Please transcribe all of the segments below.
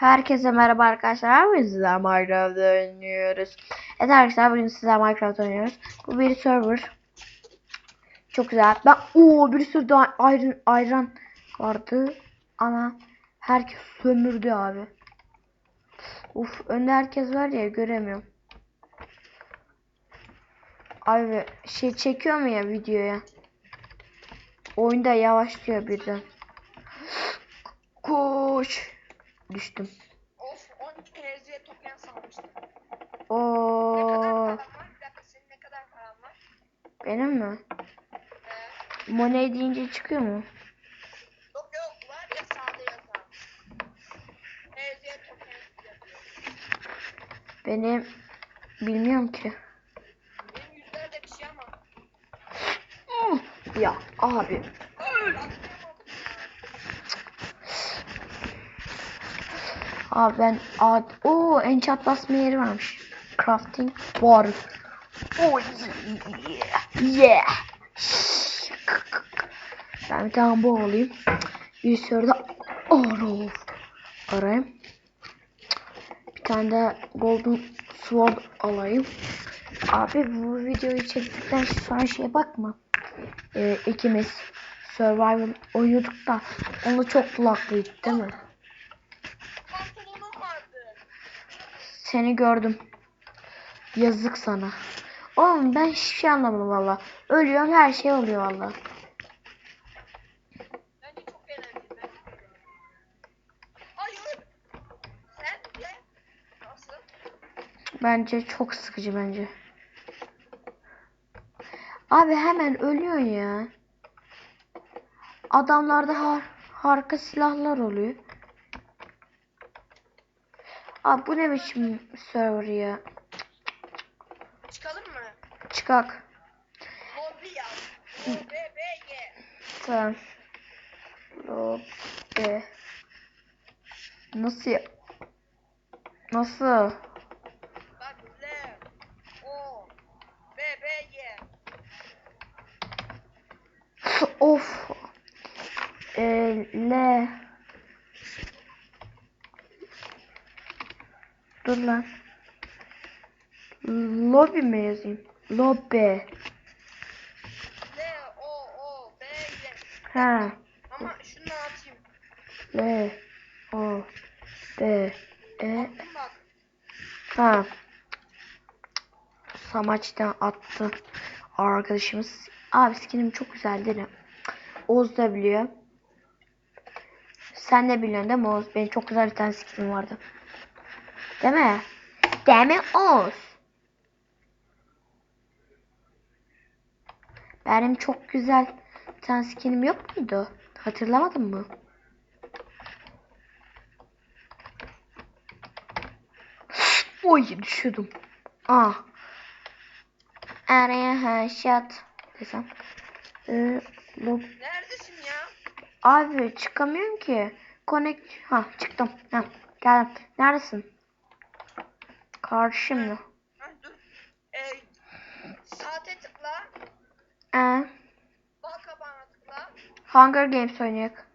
Herkese merhaba arkadaşlar. Biz sizler Minecraft oynuyoruz. Evet arkadaşlar bugün sizler Minecraft oynuyoruz. Bu bir server. Çok güzel. Ben o bir sürü daha ayran, ayran vardı. Ama herkes sömürdü abi. Uf önde herkes var ya göremiyorum. Abi şey çekiyor mu ya videoya? Oyunda yavaşlıyor birden. Koş. Düştüm. Of 12 TL'ye toplayan salmıştım. Ne kadar Oo, var? Bir dakika senin ne kadar paran var? benim mi? Ee, Money deyince çıkıyor mu? yok yok var ya sağda yazan. TL'ye toplayan. Benim bilmiyorum ki. Benim yüzlerde bir şey ama. Ya abi. Abi ben ad o enchant basma yeri varmış. Crafting var. Oh yeah. Yeah. Ben bir tane bu alayım. Bir sürü de arrow arayayım. Bir tane de golden sword alayım. Abi bu videoyu çektikten sonra şeye bakma. Ee, ikimiz survival oynuyorduk da onu çok kulaklıydı değil mi? Pantolonum vardı. Seni gördüm. Yazık sana. Oğlum ben hiçbir şey anlamadım valla. Ölüyorum her şey oluyor valla. Bence çok sıkıcı bence. Abi hemen ölüyorsun ya. Adamlarda har harika silahlar oluyor. Abi bu ne biçim server ya? Çıkalım mı? Çıkak. Lobby yaz. Lobby B Y. Tamam. Lobe. Nasıl ya? Nasıl? Bak L O B B Y. of. E, L. Dur lan. Lobby mi yazayım? Lobby. L O O B Y. Ha. Ama şunu atayım. L. O. B. E. Ha. Samaç'tan attı arkadaşımız. Abi skinim çok güzel değil mi? Oğuz da biliyor. Sen de biliyorsun değil mi Oğuz? Benim çok güzel bir tane skinim vardı. Değil mi? Değil mi Oğuz? Benim çok güzel bir tane skinim yok muydu? Hatırlamadın mı? Oy düşüyordum. Ah. Araya headshot desem. Ee. Neredesin ya? Abi çıkamıyorum ki. Connect. Ha çıktım. Ha geldim. Neredesin? Ha, dur. Ee, saate tıkla. Ee, Bal kabağına tıkla. Hunger Games oynayak.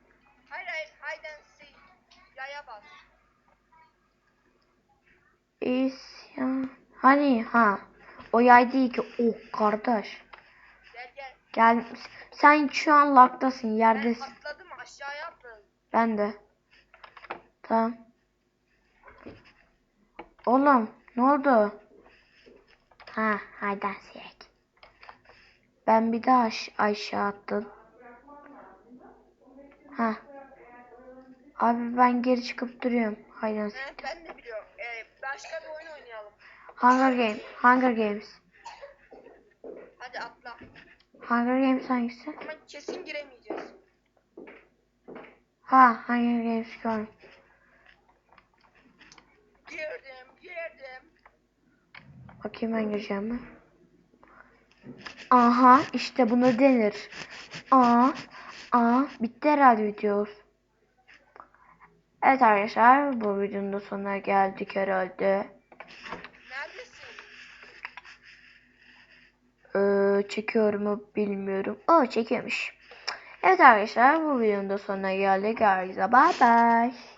Hayır hayır. Hide and seek. Yaya bas. İsyan. Hani ha. O yay değil ki. Oh kardeş. Gel gel. Gel. Sen şu an laktasın Ben yerdesin. atladım aşağıya atladım. Ben de. Tamam. Oğlum ne oldu? Ha haydi siyek. Ben bir daha aş aşağı attım. Ha. Abi ben geri çıkıp duruyorum. Haydi He, ben de biliyorum. Ee, başka bir oyun oynayalım. Hunger Games. Hunger Games. Hadi atla. Hunger Games hangisi? Ama kesin giremeyeceğiz. Ha Hunger Games gördüm. Girdim. Bakayım ben gireceğim mi? Aha işte bunu denir. Aa, aa bitti herhalde video. Evet arkadaşlar bu videonun da sonuna geldik herhalde. Ee, çekiyor mu bilmiyorum. Aa çekiyormuş. Evet arkadaşlar bu videonun da sonuna geldik. Herkese bye bye.